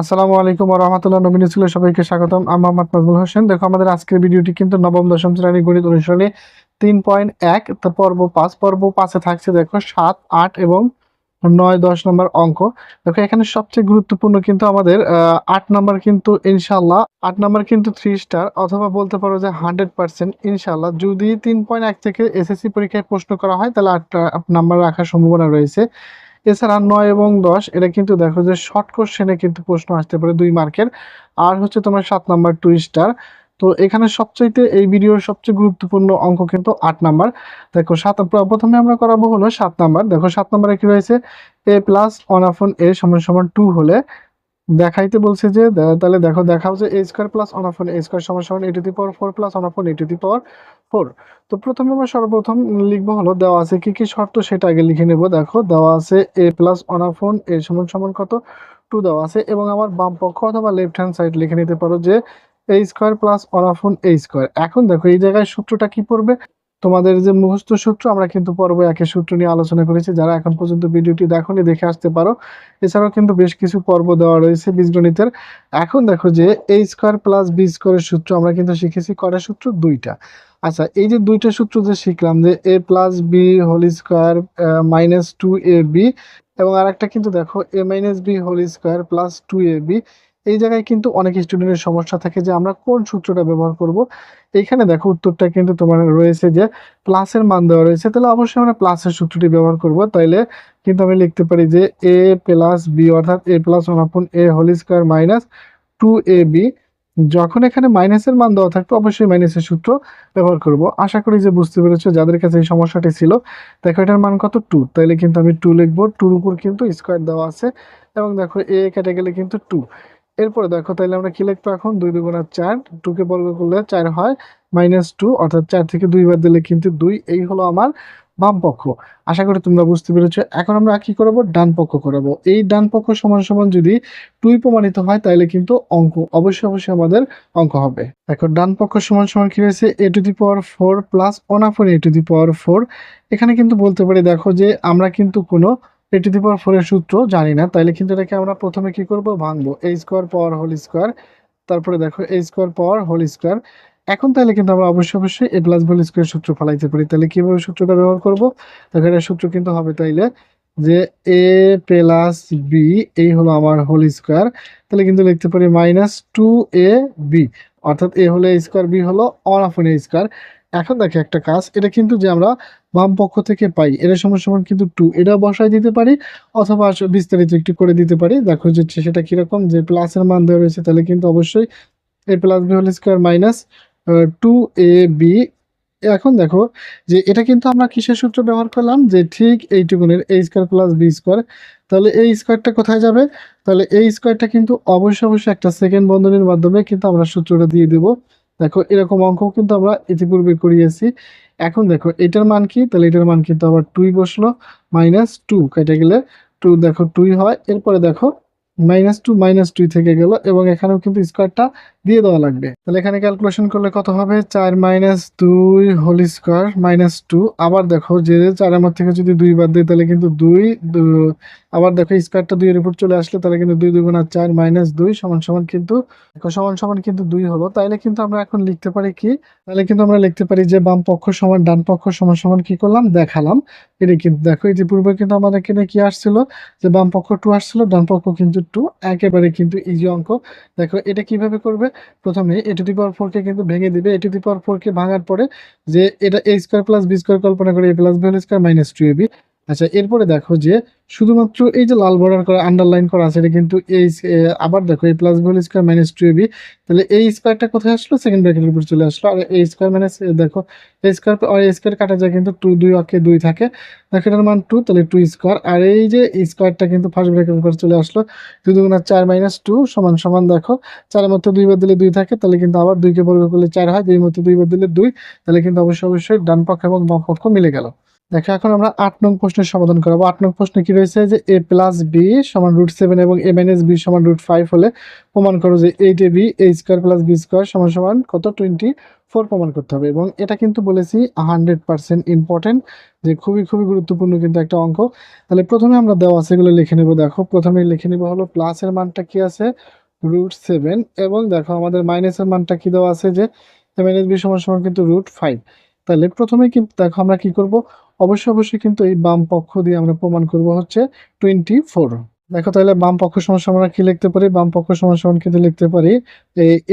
আসসালামু আলাইকুম রহমতুল্লাহ। নবীন স্কুলে সবাইকে স্বাগতম। আমি মোহাম্মদ হোসেন। দেখো, আমাদের আজকের ভিডিওটি কিন্তু নবম, দশম শ্রেণি গণিত অনুশীলনী তিন পয়েন্ট এক পর্ব পাঁচ। পর্ব পাঁচে থাকছে, দেখো, সাত, আট এবং নয়, দশ নম্বর অঙ্ক। দেখো, এখানে সবচেয়ে গুরুত্বপূর্ণ কিন্তু আমাদের আট নম্বর কিন্তু ইনশাল্লাহ আট নম্বর কিন্তু থ্রি স্টার অথবা বলতে পারো যে হান্ড্রেড পার্সেন্ট ইনশাল্লাহ যদি তিন পয়েন্ট এক থেকে এসএসসি পরীক্ষায় প্রশ্ন করা হয়, তাহলে আটটা নাম্বার রাখার সম্ভাবনা রয়েছে। এছাড়া নয় এবং দশ, এটা কিন্তু দেখো যে শর্ট কোশ্চেনে কিন্তু প্রশ্ন আসতে পারে দুই মার্কের। আর হচ্ছে তোমার সাত নাম্বার টু স্টার তো এখানে সবচাইতে এই ভিডিওর সবচেয়ে গুরুত্বপূর্ণ অঙ্ক কিন্তু আট নাম্বার। দেখো সাত প্রথমে আমরা করাবো হলো সাত নাম্বার। দেখো সাত নাম্বারে কি রয়েছে? এ প্লাস ওয়ান আপন এ সমান সমান টু হলে দেখাইতে বলছে যে তাহলে দেখো দেখাও যে a square plus one a square সমান সমান a to the power four plus one upon a two the power four. তো প্রথমে আমরা সর্বপ্রথম লিখব হলো, দেওয়া আছে কি কি শর্ত সেটা আগে লিখে নেব। দেখো, দেওয়া আছে এ প্লাস আপন এ সমান সমান কত? টু দেওয়া আছে এবং আমার বাম পক্ষ অথবা লেফট হ্যান্ড সাইড লিখে নিতে পারো যে এ স্কোয়ার প্লাস আপন এ স্কোয়ার এখন দেখো, এই জায়গায় সূত্রটা কি পড়বে? তোমাদের যে মুখস্থ সূত্র, আমরা কিন্তু পর্ব একের সূত্র নিয়ে আলোচনা করেছি। যারা এখন পর্যন্ত ভিডিওটি দেখোনি, দেখে আসতে পারো। এছাড়াও কিন্তু বেশ কিছু পর্ব দেওয়া রয়েছে বীজগণিতের। এখন দেখো যে এ স্কোয়ার প্লাস বি স্কোয়ারের সূত্র, আমরা কিন্তু শিখেছি কটার সূত্র? দুইটা। আচ্ছা এই যে দুইটা সূত্র যে শিখলাম যে a plus b whole square minus two a b এবং আরেকটা কিন্তু দেখো a minus b whole square plus two a b এই জায়গায় কিন্তু অনেক স্টুডেন্টের সমস্যা থাকে যে আমরা কোন সূত্রটা ব্যবহার করব। এইখানে দেখো উত্তরটা কিন্তু তোমার রয়েছে যে প্লাসের মান দেওয়া রয়েছে, তাহলে অবশ্যই আমরা প্লাসের সূত্রটি ব্যবহার করব। তাইলে কিন্তু আমি লিখতে পারি যে এ প্লাস বি অর্থাৎ a plus one upon a whole square minus two a b যখন এখানে মাইনাসের মান দেওয়া থাকবে, অবশ্যই মাইনাসের সূত্র ব্যবহার করব। আশা করি যে বুঝতে পেরেছ, যাদের কাছে এই সমস্যাটি ছিল, দেখো এটার মান কত টু তাইলে কিন্তু আমি টু লিখব। টুর উপর কিন্তু স্কোয়ার দেওয়া আছে এবং দেখো এ কেটে গেলে কিন্তু টু এরপরে দেখো তাহলে আমরা কি লিখব এখন? দুই দুগুণা চার। টুকে বর্গ করলে চার হয় মাইনাস টু অর্থাৎ চার থেকে দুই বার দিলে কিন্তু দুই। এই হলো আমার বাম পক্ষ। আশা করি তোমরা বুঝতে পেরেছ। এখন আমরা কি করব? ডান পক্ষ করাবো। এই ডান পক্ষ সমান সমান যদি টুই প্রমাণিত হয়, তাহলে কিন্তু অঙ্ক, অবশ্যই অবশ্যই আমাদের অঙ্ক হবে। এখন ডান পক্ষ সমান সমান কি রয়েছে? A to the power four plus one upon a to the power four. এখানে কিন্তু বলতে পারি, দেখো যে আমরা কিন্তু কোনো এ টু দি পাওয়ার ফোরের সূত্র জানি না। তাইলে কিন্তু এটাকে আমরা প্রথমে কি করব? ভাঙবো। A square power whole square. তারপরে দেখো, a square power whole square. এখন তাহলে কিন্তু আমরা অবশ্যই অবশ্যই এ প্লাস হোল স্কোয়ার সূত্র ফলাইতে পারি। তাহলে কীভাবে সূত্রটা ব্যবহার করব? দেখো সূত্র কিন্তু হবে তাইলে যে এ প্লাস বি এই হলো আমার হোল স্কোয়ার তাহলে কিন্তু লিখতে পারি মাইনাস টু এ বি অর্থাৎ এ হলো স্কোয়ার বি হলো অন অফ স্কোয়ার এখন দেখে একটা কাজ, এটা কিন্তু যে আমরা বাম পক্ষ থেকে পাই, এটা সমান সমান কিন্তু টু এটা বসায় দিতে পারি অথবা বিস্তারিত একটু করে দিতে পারি। দেখো যে সেটা কীরকম, যে প্লাসের মান দেওয়া রয়েছে, তাহলে কিন্তু অবশ্যই a plus b whole square minus two a b এখন দেখো যে এটা কিন্তু আমরা কিসের সূত্র ব্যবহার করলাম? যে ঠিক এইটুকুনের a square plus b square তাহলে এই স্কোয়ারটা কোথায় যাবে? তাহলে এই স্কোয়ারটা কিন্তু অবশ্যই অবশ্যই একটা সেকেন্ড বন্ধনীর মাধ্যমে কিন্তু আমরা সূত্রটা দিয়ে দেবো। দেখো, এরকম অঙ্ক কিন্তু আমরা ইতিপূর্বে করিয়েছি। এখন দেখো, এটার মান কি? তাহলে এটার মান কিন্তু আবার টুই বসল মাইনাস টু কেটে গেলে টু দেখো টুই হয়। এরপরে দেখো মাইনাস টু মাইনাস টু থেকে গেল এবং এখানেও কিন্তু স্কোয়ারটা দিয়ে দেওয়া লাগবে। তাহলে এখানে ক্যালকুলেশন করলে কত হবে? চার মাইনাস দুই হোল স্কোয়ার মাইনাস টু আবার দেখো যে চারের মধ্যে থেকে যদি দুই বাদ দিই, তাহলে কিন্তু দুই আবার দেখো স্কোয়ারটা দুইয়ের উপর চলে আসলে তাহলে কিন্তু দুই দুগুণা চার মাইনাস দুই সমান সমান কিন্তু সমান সমান কিন্তু দুই হলো। তাইলে কিন্তু আমরা এখন লিখতে পারি কি? তাহলে কিন্তু আমরা লিখতে পারি যে বাম পক্ষ সমান ডান পক্ষ সমান সমান কি করলাম? দেখালাম। এটা কিন্তু দেখো ইতিপূর্বে কিন্তু আমাদের এখানে কি আসছিল? যে বাম পক্ষ টু আসছিল, ডান পক্ষ কিন্তু টু একেবারে কিন্তু ইজি অঙ্ক। দেখো, এটা কীভাবে করবে? প্রথমে এ টু দি পাওয়ার ফোরকে কিন্তু ভেঙে দিবে। এ টু দি পাওয়ার ফোরকে ভাঙার পরে যে এটা a square plus b square কল্পনা করে a plus b square minus two a b আচ্ছা এরপরে দেখো যে শুধুমাত্র এই যে লাল বর্ডার করা আন্ডারলাইন করা আছে, এটা কিন্তু এই আবার দেখো এই plus whole square minus two a b তাহলে এই স্কোয়ারটা কোথায় আসলো? সেকেন্ড ব্র্যাকেটের উপর চলে আসলো। আর এই স্কোয়ার মাইনাস দেখো, এই স্কোয়ার আর এই স্কোয়ার কাটা যায় কিন্তু টু দুই অকে দুই থাকে। দেখো এটার মান টু তাহলে টু স্কোয়ার আর এই যে স্কোয়ারটা কিন্তু ফার্স্ট ব্র্যাকেটের উপর চলে আসলো। দুই দুগুণা চার মাইনাস টু সমান সমান দেখো। চারের মধ্যে দুইবার দিলে দুই থাকে, তাহলে কিন্তু আবার দুইকে বর্গ করলে চার হয়। দুই মধ্যে দুইবার দিলে দুই, তাহলে কিন্তু অবশ্যই অবশ্যই ডান পক্ষ এবং বাম পক্ষ মিলে গেল। দেখো, এখন আমরা আট নং প্রশ্নের সমাধান করাবো। আট নং প্রশ্নে কি রয়েছে যে এ প্লাস বি সমান রুট সেভেন এবং এ মাইনাস বি সমান রুট ফাইভ হলে প্রমাণ করো যে eight a b a square plus b square সমান সমান কত? টোয়েন্টি ফোর প্রমাণ করতে হবে। এবং এটা কিন্তু বলেছি হান্ড্রেড পার্সেন্ট ইম্পর্টেন্ট যে খুবই খুবই গুরুত্বপূর্ণ কিন্তু একটা অঙ্ক। তাহলে প্রথমে আমরা দেওয়া আছে এগুলো লিখে নেব। দেখো, প্রথমে লিখে নেব হলো প্লাসের মানটা কি আছে? রুট সেভেন এবং দেখো, আমাদের মাইনাসের মানটা কি দেওয়া আছে যে এ মাইনাস বি সমান সমান কিন্তু রুট ফাইভ তাহলে প্রথমে কিন্তু দেখো, আমরা কি করব? অবশ্যই অবশ্যই কিন্তু এই বাম পক্ষ দিয়ে আমরা প্রমাণ করব হচ্ছে টোয়েন্টি ফোর দেখো তাহলে বাম পক্ষ সমস্যা আমরা কি লিখতে পারি? বাম পক্ষ সমান সমান কিন্তু লিখতে পারি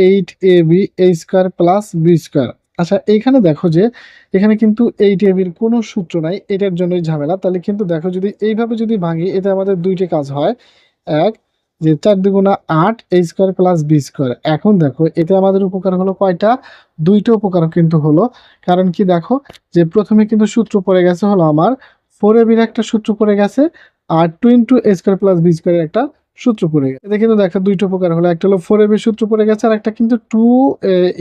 eight a b a square plus b square আচ্ছা এইখানে দেখো যে এখানে কিন্তু এইট এ বির কোনো সূত্র নাই, এটার জন্যই ঝামেলা। তাহলে কিন্তু দেখো যদি এইভাবে যদি ভাঙি, এতে আমাদের দুইটি কাজ হয়। এক যে চার দুগুণা আট a square plus b square এখন দেখো, এতে আমাদের উপকার হলো কয়টা? দুইটা উপকার কিন্তু হলো। কারণ কি দেখো, যে প্রথমে কিন্তু সূত্র পড়ে গেছে হলো আমার ফোর এবির একটা সূত্র পড়ে গেছে আর two into a square plus b স্কোয়ারের একটা সূত্র পড়ে গেছে। এতে কিন্তু দেখো দুইটা উপকার হলো, একটা হলো ফোর এবির সূত্র পড়ে গেছে আর একটা কিন্তু two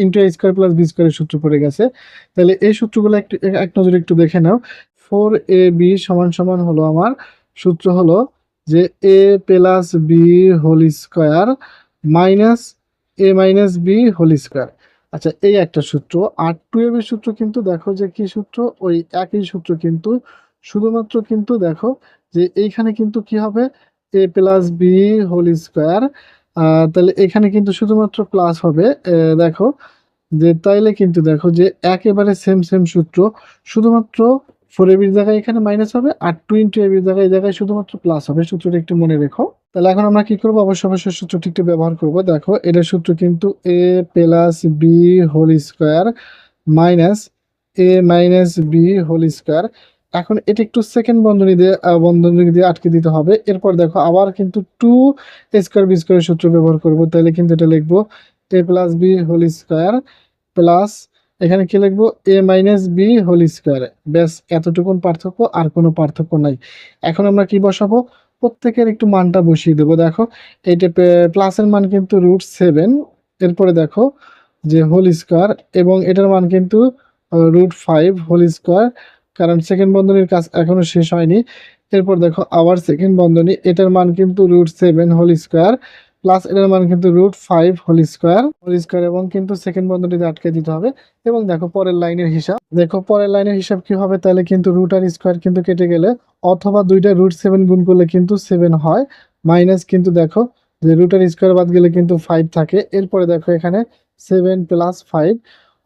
into a square plus b স্কোয়ারের সূত্র পড়ে গেছে। তাহলে এই সূত্রগুলো একটু, এক নজরে একটু দেখে নাও। ফোর এ বি সমান সমান হলো আমার সূত্র হলো যে a plus b whole square minus a minus b whole square. আচ্ছা এই একটা সূত্র, আর টু এর সূত্র কিন্তু দেখো যে কি সূত্র? ওই একই সূত্র কিন্তু, শুধুমাত্র কিন্তু দেখো যে এইখানে কিন্তু কি হবে? A plus b whole square তাহলে এখানে কিন্তু শুধুমাত্র প্লাস হবে। দেখো যে তাইলে কিন্তু দেখো যে একেবারে সেম সেম সূত্র, শুধুমাত্র ফোর এবির জায়গায় এখানে মাইনাস হবে আর টু ইন্টু এবির জায়গায়, এই জায়গায় শুধুমাত্র প্লাস হবে। সূত্রটা একটু মনে রেখো। তাহলে এখন আমরা কি করব? অবশ্যই অবশ্যই সূত্রটি একটু ব্যবহার করব। দেখো এটার সূত্র কিন্তু a plus b whole square minus a minus b whole square এখন এটা একটু সেকেন্ড বন্ধনী দিয়ে বন্ধনী দিয়ে আটকে দিতে হবে। এরপর দেখো, আবার কিন্তু টু স্কোয়ার বি স্কোয়ারের সূত্র ব্যবহার করব। তাহলে কিন্তু এটা লিখব a plus b whole square plus এখানে কি লিখব? A minus b whole square ব্যাস, এতটুকুন পার্থক্য, আর কোনো পার্থক্য নাই। এখন আমরা কি বসাবো? প্রত্যেকের একটু মানটা বসিয়ে দেবো। দেখো এইটা প্লাসের মান কিন্তু রুট সেভেন এরপরে দেখো যে হোল স্কোয়ার এবং এটার মান কিন্তু রুট ফাইভ হোল স্কোয়ার কারণ সেকেন্ড বন্ধনীর কাজ এখনও শেষ হয়নি। এরপর দেখো, আবার সেকেন্ড বন্ধনী, এটার মান কিন্তু root seven whole square plus এটার মান কিন্তু root five whole square whole square এবং কিন্তু সেকেন্ড বন্ধনীতে আটকে দিতে হবে। এবং দেখো পরের লাইনের হিসাব। দেখো পরের লাইনের হিসাব কি হবে? তাহলে কিন্তু রুট আর স্কোয়ার কিন্তু কেটে গেলে অথবা দুইটা রুট সেভেন গুণ করলে কিন্তু সেভেন হয়। মাইনাস কিন্তু দেখো, যে রুট আর স্কোয়ার বাদ গেলে কিন্তু ফাইভ থাকে। এরপরে দেখো এখানে সেভেন প্লাস ফাইভ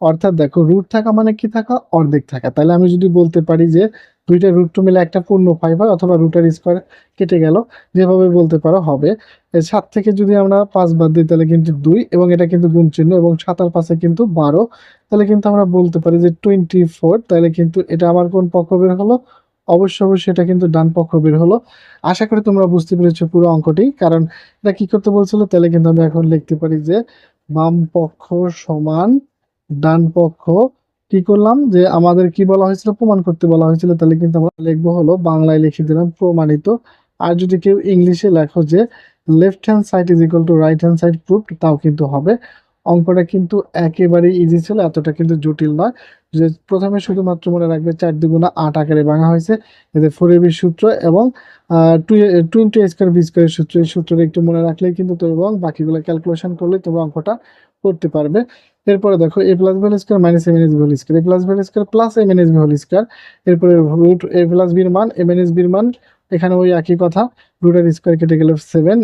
অর্থাৎ দেখো রুট থাকা মানে কি থাকা? অর্ধেক থাকা। তাহলে আমি যদি বলতে পারি যে দুইটা রুট টু মিলে একটা পূর্ণ হয় অথবা রুট আর স্কোয়ার কেটে গেল। যেভাবে বলতে পারো হবে। সাত থেকে যদি আমরা পাঁচ বাদ দিই, তাহলে কিন্তু দুই এবং এটা কিন্তু গুণ চিহ্ন এবং সাত আর পাশে কিন্তু বারো। তাহলে কিন্তু আমরা বলতে পারি যে টোয়েন্টি ফোর তাহলে কিন্তু এটা আমার কোন পক্ষ বের হলো? অবশ্যই অবশ্যই এটা কিন্তু ডান পক্ষ বের হলো। আশা করি তোমরা বুঝতে পেরেছ পুরো অঙ্কটি। কারণ এটা কি করতে বলছিল, তাহলে কিন্তু আমি এখন লিখতে পারি যে বাম পক্ষ সমান ডান পক্ষ কি করলাম যে আমাদের কি বলা হয়েছিল? প্রমাণ করতে বলা হয়েছিল। তাহলে কিন্তু আমরা লিখব হলো, বাংলায় লিখে দিলাম প্রমাণিত। আর যদি কেউ ইংলিশে লেখো যে left hand side is equal to right hand side proof তাও কিন্তু হবে। অঙ্কটা কিন্তু একেবারে ইজি ছিল, এতটা কিন্তু জটিল নয়। যে প্রথমে শুধুমাত্র মনে রাখবে চার দুগুণা আট আকারে ভাঙা হয়েছে। এতে ফোর এবির সূত্র এবং two two into square b স্কোয়ারের সূত্র। এই সূত্রটা একটু মনে রাখলেই কিন্তু তো এবং বাকিগুলো ক্যালকুলেশন করলে তোমরা অঙ্কটা করতে পারবে। এরপরে দেখো a plus whole square minus m n s square a plus whole square plus m n s square এরপরে রুট এ প্লাস বির মান এম এন এস বির মান এখানে ওই একই কথা রুটের স্কোয়ার কেটে গেলে সেভেন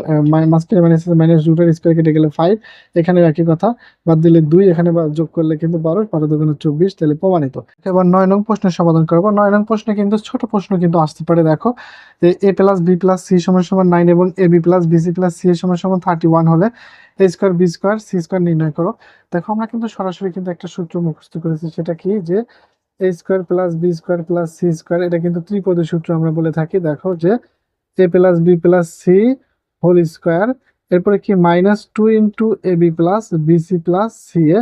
মাস্কের মাইনাস মাইনাস রুটের স্কোয়ার কেটে গেলে ফাইভ এখানে একই কথা। বাদ দিলে দুই, এখানে যোগ করলে কিন্তু বারো বারো দুগুণে চব্বিশ, তাহলে প্রমাণিত। এবার নয় নং প্রশ্নের সমাধান করব। নয় নং প্রশ্নে কিন্তু, ছোট প্রশ্ন কিন্তু আসতে পারে, দেখো। যে a plus b plus c সমান সমান নাইন এবং a b plus b c plus c এর সমান সমান থার্টি ওয়ান হলে a square b square c square নির্ণয় করো। দেখো, আমরা কিন্তু সরাসরি কিন্তু একটা সূত্র মুখস্থ করেছি, সেটা কি? যে a square plus b square plus c square এটা কিন্তু ত্রিপদ সূত্র আমরা বলে থাকি। দেখো যে a plus b plus c whole square এরপরে কি? Minus two into a b plus b c plus c a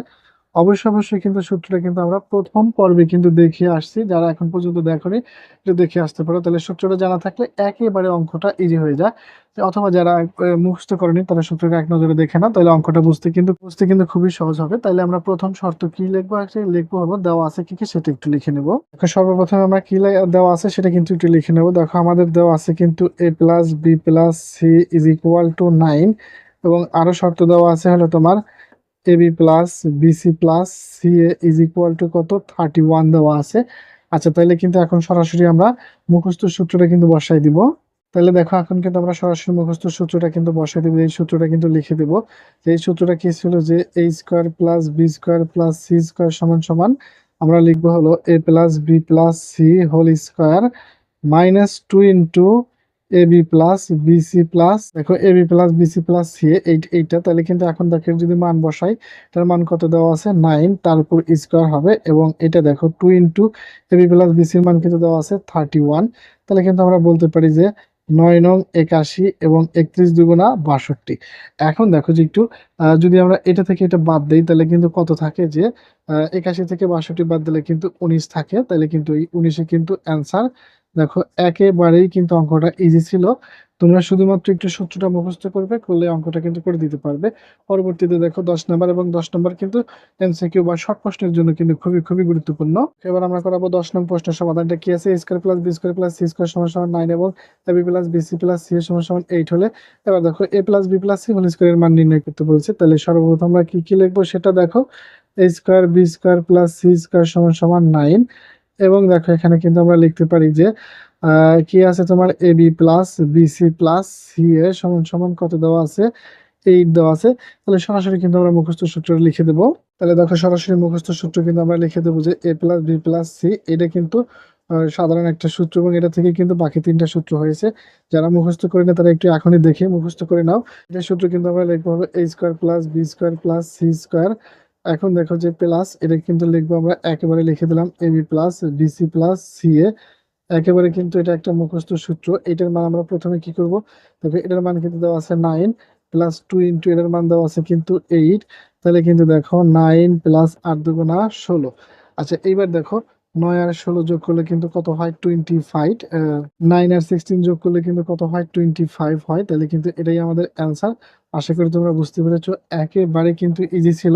অবশ্যই অবশ্যই কিন্তু সূত্রটা কিন্তু আমরা প্রথম পর্বে কিন্তু দেখিয়ে আসছি। যারা এখন পর্যন্ত দেখনি, একটু দেখে আসতে পারো। তাহলে সূত্রটা জানা থাকলে একেবারে অঙ্কটা ইজি হয়ে যায়। অথবা যারা মুখস্থ করেনি, তারা সূত্রটা এক নজরে দেখে না তাহলে অঙ্কটা বুঝতে কিন্তু বুঝতে কিন্তু খুবই সহজ হবে। তাহলে আমরা প্রথম শর্ত কি লিখব সেই লিখব হলো দেওয়া আছে কি কি, সেটা একটু লিখে নেব। দেখো, সর্বপ্রথম আমরা কি দেওয়া আছে সেটা কিন্তু একটু লিখে নেব। দেখো, আমাদের দেওয়া আছে কিন্তু a plus b plus c is equal to nine এবং আরও শর্ত দেওয়া আছে হলো তোমার a b plus b c plus c a is equal to কত? থার্টি ওয়ান দেওয়া আছে। আচ্ছা তাহলে কিন্তু এখন সরাসরি আমরা মুখস্থ সূত্রটা কিন্তু বসাই দিব। তাহলে দেখো, এখন কিন্তু আমরা সরাসরি মুখস্থ সূত্রটা কিন্তু বসাই দিব। এই সূত্রটা কিন্তু লিখে দেব। যে এই সূত্রটা কি ছিল? যে a square plus b square plus c square সমান সমান আমরা লিখব হলো a plus b plus c whole square minus two into a b plus b c plus দেখো a b plus b c plus c eight এইটা, তাহলে কিন্তু এখন দেখো যদি মান বসাই, তার মান কত দেওয়া আছে? নাইন তার উপর স্কোয়ার হবে, এবং এটা দেখো two into a b plus বিসির মান কিন্তু দেওয়া আছে থার্টি ওয়ান তাহলে কিন্তু আমরা বলতে পারি যে নয় নং একাশি এবং একত্রিশ দুগুণা বাষট্টি। এখন দেখো যে একটু যদি আমরা এটা থেকে এটা বাদ দিই, তাহলে কিন্তু কত থাকে যে একাশি থেকে বাষট্টি বাদ দিলে কিন্তু উনিশ থাকে, তাহলে কিন্তু এই উনিশে কিন্তু অ্যান্সার দেখো, একেবারেই কিন্তু অঙ্কটা ইজি ছিল। তোমরা শুধুমাত্র একটু সূত্রটা মুখস্থ করবে, করলে অঙ্কটা কিন্তু করে দিতে পারবে। পরবর্তীতে দেখো, দশ নম্বর এবং দশ নম্বর কিন্তু এমসিকিউ বা শর্ট প্রশ্নের জন্য কিন্তু খুবই খুবই গুরুত্বপূর্ণ। এবার আমরা করাবো দশ নং প্রশ্নের সমাধানটা কি আছে? Square plus b square plus c square সমান সমান নাইন এবং b plus b c plus c এর সমান সমান এইট হলে, এবার দেখো a plus b plus c whole স্কোয়ারের মান নির্ণয় করতে বলছে। তাহলে সর্বপ্রথম আমরা কি কি লিখব? সেটা দেখো a square b square plus c square সমান সমান নাইন এবং দেখো, এখানে কিন্তু আমরা লিখতে পারি যে কি আছে তোমার? A b plus b c plus c a সমান সমান কত দেওয়া আছে? এইট দেওয়া আছে। তাহলে সরাসরি কিন্তু আমরা মুখস্থ সূত্র লিখে দেবো। তাহলে দেখো, সরাসরি মুখস্থ সূত্র কিন্তু আমরা লিখে দেবো যে a plus b plus c এটা কিন্তু সাধারণ একটা সূত্র এবং এটা থেকে কিন্তু বাকি তিনটা সূত্র হয়েছে। যারা মুখস্থ করে না, তারা একটু এখনই দেখে মুখস্থ করে নাও। এটা সূত্র কিন্তু আমরা লিখব হবে a square plus b square plus c square এখন দেখো যে প্লাস এটা কিন্তু লিখব আমরা, একেবারে লিখে দিলাম a b plus b c plus c a একেবারে কিন্তু এটা একটা মুখস্থ সূত্র, এটার মান আমরা প্রথমে কি করব? দেখো এটার মান কিন্তু দেওয়া আছে নাইন প্লাস টু ইন্টু এটার মান দেওয়া আছে কিন্তু এইট তাহলে কিন্তু দেখো নাইন প্লাস আট দুগুণা ষোলো। আচ্ছা এইবার দেখো নয় আর ষোলো যোগ করলে কিন্তু কত হয়? টোয়েন্টি ফাইভ নাইন আর সিক্সটিন যোগ করলে কিন্তু কত হয়? টোয়েন্টি ফাইভ হয়। তাহলে কিন্তু এটাই আমাদের অ্যান্সার আশা করি তোমরা বুঝতে পেরেছ। একেবারে কিন্তু ইজি ছিল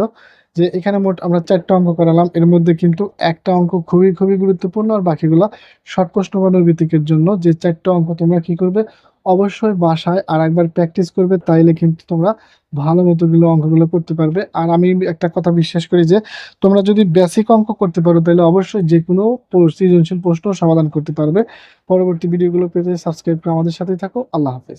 যে এখানে মোট আমরা চারটা অঙ্ক করালাম। এর মধ্যে কিন্তু একটা অঙ্ক খুবই খুবই গুরুত্বপূর্ণ আর বাকিগুলো শর্ট প্রশ্ন বা নৈবিত্তিকের জন্য। যে চারটা অঙ্ক তোমরা কি করবে? অবশ্যই বাসায় আর একবার প্র্যাকটিস করবে, তাইলে কিন্তু তোমরা ভালো মতো গুলো অঙ্কগুলো করতে পারবে। আর আমি একটা কথা বিশ্বাস করি যে, তোমরা যদি বেসিক অঙ্ক করতে পারো তাহলে অবশ্যই যে কোনো সৃজনশীল প্রশ্ন সমাধান করতে পারবে। পরবর্তী ভিডিওগুলো পেতে সাবস্ক্রাইব করে আমাদের সাথেই থাকো। আল্লাহ হাফেজ।